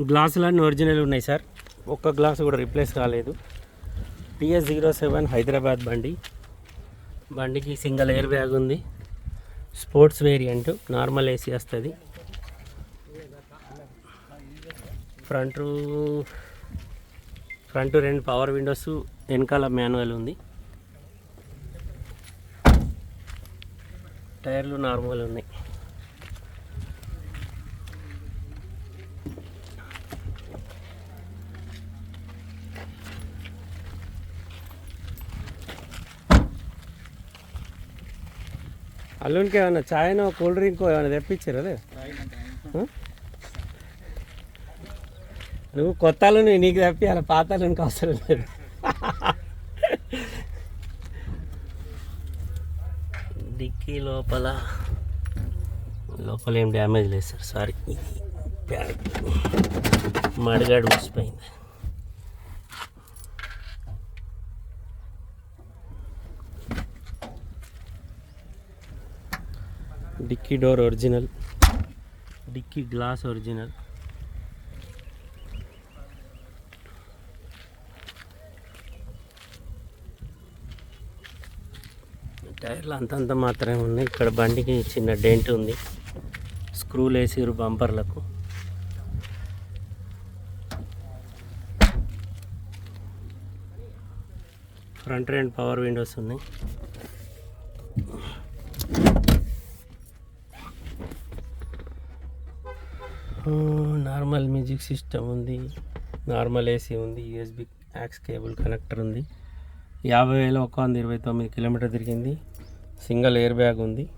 గ్లాసులన్నీ original ఉన్నాయి sir. ఒక్క glass కూడా రిప్లేస్ కాలేదు. టిఎస్ జీరో సెవెన్ హైదరాబాద్ బండి. బండికి సింగిల్ ఎయిర్ బ్యాగ్ ఉంది. స్పోర్ట్స్ వేరియంట్ నార్మల్ ఏసీ వస్తుంది. ఫ్రంట్ ఫ్రంట్ రెండు పవర్ విండోస్ వెనకాల మాన్యువల్ ఉంది. టైర్లు నార్మల్ ఉన్నాయి. అల్లునికి ఏమన్నా ఛాయ్నో కూల్ డ్రింక్ ఏమైనా తెప్పించారు అదే? నువ్వు కొత్త అల్లుని నీకు తెప్పియాలి పాత అల్లునికి అవసరం లేదు. డిక్కీ లోపల లోపల ఏం డ్యామేజ్ లేదు సార్ సారీ. మడిగాడు ఊసిపోయింది dickey door original. Dickey glass original. టైర్లు అంతంత మాత్రమే ఉన్నాయి. ఇక్కడ బండికి చిన్న డెంట్ ఉంది. స్క్రూలు వేసిరు బంపర్లకు. ఫ్రంట్ రెండు పవర్ విండోస్ ఉన్నాయి. నార్మల్ మ్యూజిక్ సిస్టమ్ ఉంది. నార్మల్ ఏసీ ఉంది. యూఎస్బి యాక్స్ కేబుల్ కనెక్టర్ ఉంది. యాభై వేల ఒక వంద ఇరవై తొమ్మిది కిలోమీటర్ తిరిగింది. సింగిల్ ఎయిర్ బ్యాగ్ ఉంది.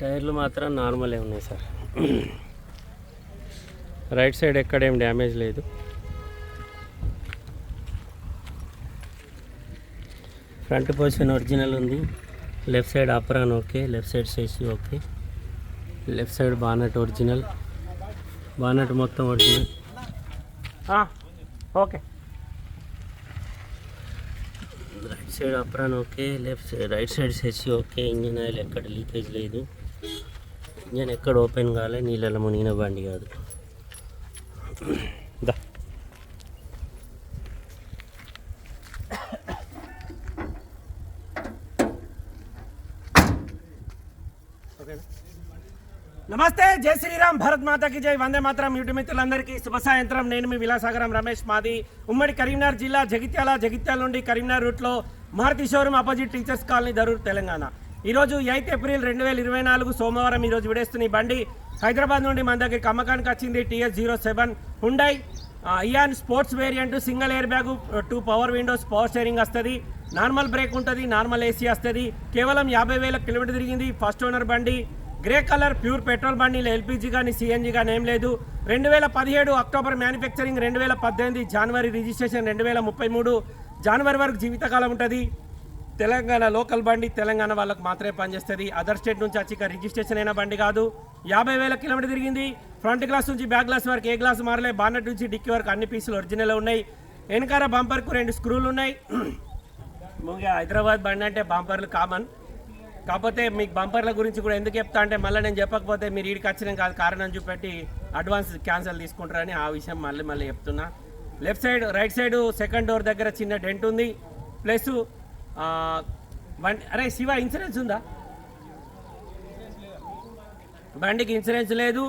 టైర్లు మాత్రం నార్మలే ఉన్నాయి సార్. రైట్ సైడ్ ఎక్కడేం డ్యామేజ్ లేదు. ఫ్రంట్ పొజిషన్ ఒరిజినల్ ఉంది. Left side apron okay left side సేసి okay. Left side bonnet original. Bonnet మొత్తం original. Okay. Right side apron okay left side right side సెసి okay. Engine oil ఎక్కడ leakage లేదు. Engine ఎక్కడ open కాలే నీళ్ళలో మునిగిన బండి కాదు. దా. నమస్తే జై శ్రీరామ్ భరత్ మాతకి జై. వందే మాత్రం యూటి మిత్రులందరికీ శుభ సాయంత్రం. నేను మీ విలాసాగరం రమేష్ మాది ఉమ్మడి కరీంనగర్ జిల్లా జగిత్యాల జగిత్యాల నుండి కరీంనగర్ రూట్లో Maruti showroom opposite teachers colony Darur Telangana. ఈరోజు ఎయిత్ ఏప్రిల్ రెండు వేల ఇరవై నాలుగు సోమవారం ఈరోజు విడేస్తున్న ఈ బండి హైదరాబాద్ నుండి మన దగ్గరికి అమ్మకానికి వచ్చింది TS zero seven Hyundai Eon sports variant single air bag two power windows power steering వస్తుంది. నార్మల్ బ్రేక్ ఉంటుంది నార్మల్ ఏసీ వస్తుంది. కేవలం యాభై వేల కిలోమీటర్ తిరిగింది ఫస్ట్ ఓనర్ బండి. గ్రే కలర్ ప్యూర్ పెట్రోల్ బండిలో ఎల్పిజి కానీ సిఎన్జి కానీ ఏం లేదు. రెండు వేల పదిహేడు అక్టోబర్ మ్యానుఫ్యాక్చరింగ్ రెండు వేల పద్దెనిమిది జనవరి రిజిస్ట్రేషన్ రెండు వేల ముప్పై మూడు జనవరి వరకు జీవితకాలం ఉంటుంది. తెలంగాణ లోకల్ బండి తెలంగాణ వాళ్ళకు మాత్రమే పనిచేస్తుంది. అదర్ స్టేట్ నుంచి వచ్చి రిజిస్ట్రేషన్ అయిన బండి కాదు. యాభై వేల కిలోమీటర్ తిరిగింది. ఫ్రంట్ గ్లాస్ నుంచి బ్యాక్ గ్లాస్ వరకు ఏ గ్లాస్ మారలే. బానట్ నుంచి డిక్కీ వరకు అన్ని పీసులు ఒరిజినల్ ఉన్నాయి. వెనకాల బంపర్కు రెండు స్క్రూలు ఉన్నాయి. హైదరాబాద్ బండి అంటే బంపర్లు కామన్. కాకపోతే మీకు బంపర్ల గురించి కూడా ఎందుకు చెప్తా అంటే మళ్ళీ నేను చెప్పకపోతే మీరు ఈడికి వచ్చినాం కాదు కారణం చూపెట్టి అడ్వాన్స్ క్యాన్సిల్ తీసుకుంటారని ఆ విషయం మళ్ళీ మళ్ళీ చెప్తున్నా. Left side right side second door దగ్గర చిన్న డెంట్ ఉంది. ప్లస్ బండి అరే శివ ఇన్సూరెన్స్ ఉందా? బండికి ఇన్సూరెన్స్ లేదు.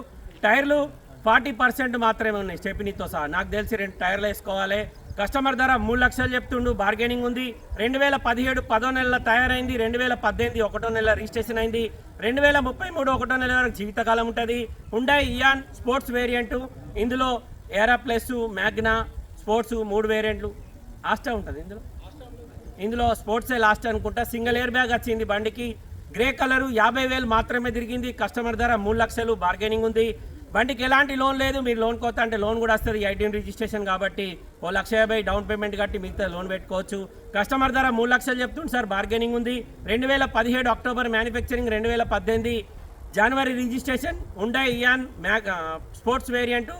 టైర్లు ఫార్టీ పర్సెంట్ మాత్రమే ఉన్నాయి స్టెపినీతో సహా. నాకు తెలిసి రెండు టైర్లు వేసుకోవాలి. కస్టమర్ ధర మూడు లక్షలు చెప్తుండు బార్గెనింగ్ ఉంది. రెండు వేల పదిహేడు పదో నెలల తయారైంది రెండు వేల పద్దెనిమిది ఒకటో నెల రిజిస్ట్రేషన్ అయింది. రెండు వేల ముప్పై మూడు ఒకటో నెల వరకు జీవితకాలం ఉంటుంది. ఉండే ఇయాన్ స్పోర్ట్స్ వేరియంటు ఇందులో ఏరా ప్లస్ మ్యాగ్నా స్పోర్ట్స్ మూడు వేరియంట్లు ఆస్టా ఉంటుంది ఇందులో? ఇందులో స్పోర్ట్సే లాస్ట్ అనుకుంటా. సింగిల్ ఎయిర్ బ్యాగ్ వచ్చింది బండికి. గ్రే కలరు యాభై వేలు మాత్రమే తిరిగింది. కస్టమర్ ధర మూడు లక్షలు బార్గెనింగ్ ఉంది. బండికి ఎలాంటి లోన్ లేదు మీరు లోన్ కోత అంటే లోన్ కూడా వస్తుంది ఐటీఎం రిజిస్ట్రేషన్ కాబట్టి ఓ లక్ష యాభై డౌన్ పేమెంట్ కట్టి మిగతా లోన్ పెట్టుకోవచ్చు. కస్టమర్ ధర మూడు లక్షలు చెప్తుంది సార్ బార్గెనింగ్ ఉంది. రెండు వేల పదిహేడు అక్టోబర్ మ్యానుఫ్యాక్చరింగ్ రెండు వేల పద్దెనిమిది. జనవరి రిజిస్ట్రేషన్ ఉండే Eon mag sports variant.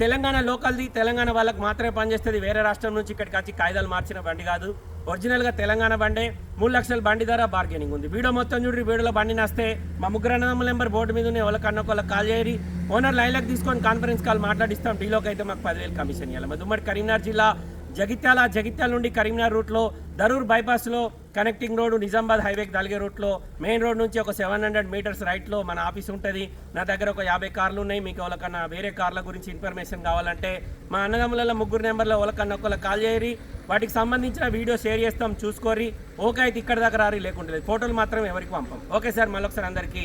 Telangana లోకల్ది Telangana వాళ్ళకి మాత్రమే పనిచేస్తుంది. వేరే రాష్ట్రం నుంచి ఇక్కడికి వచ్చి కాయిదాలు మార్చిన బండి కాదు. ఒరిజినల్గా తెలంగాణ బండే. మూడు లక్షల బండి ధర బార్గెనింగ్ ఉంది. వీడియో మొత్తం చూడండి వీడియోలో బండి నస్తే. మా ముగ్గురు నెంబర్ బోర్డు మీద ఉన్న ఎవరికన్నా ఒకళ్ళకి కాల్ చేయరి ఓనర్ లైన్లకు తీసుకొని కాన్ఫరెన్స్ కాల్ మాట్లాడిస్తాం. డీలోకి అయితే మాకు పదివేలు కమిషన్ ఇవ్వాలి. మరి ఉమ్మడి కరీంనగర్ జిల్లా జగిత్యాల జగిత్యాల నుండి కరీంనగర్ రూట్లో దరూర్ బైపాస్లో కనెక్టింగ్ రోడ్ నిజామాబాద్ హైవేకి తలిగే రూట్లో మెయిన్ రోడ్ నుంచి ఒక సెవెన్ హండ్రెడ్ మీటర్స్ రైట్లో మన ఆఫీస్ ఉంటుంది. నా దగ్గర ఒక యాభై కార్లు ఉన్నాయి. మీకు ఎవరికన్నా వేరే కార్ల గురించి ఇన్ఫర్మేషన్ కావాలంటే మా అన్నదమ్ములలో ముగ్గురు నెంబర్లో ఎవరికన్నా ఒకళ్ళు కాల్ చేయరి. వాటికి సంబంధించిన వీడియో షేర్ చేస్తాం. చూసుకోరి ఓకే అయితే ఇక్కడ దాకా రారి. లేకుంటే ఫోటోలు మాత్రం ఎవరికి పంపం. ఓకే సార్ మళ్ళొకసారి అందరికీ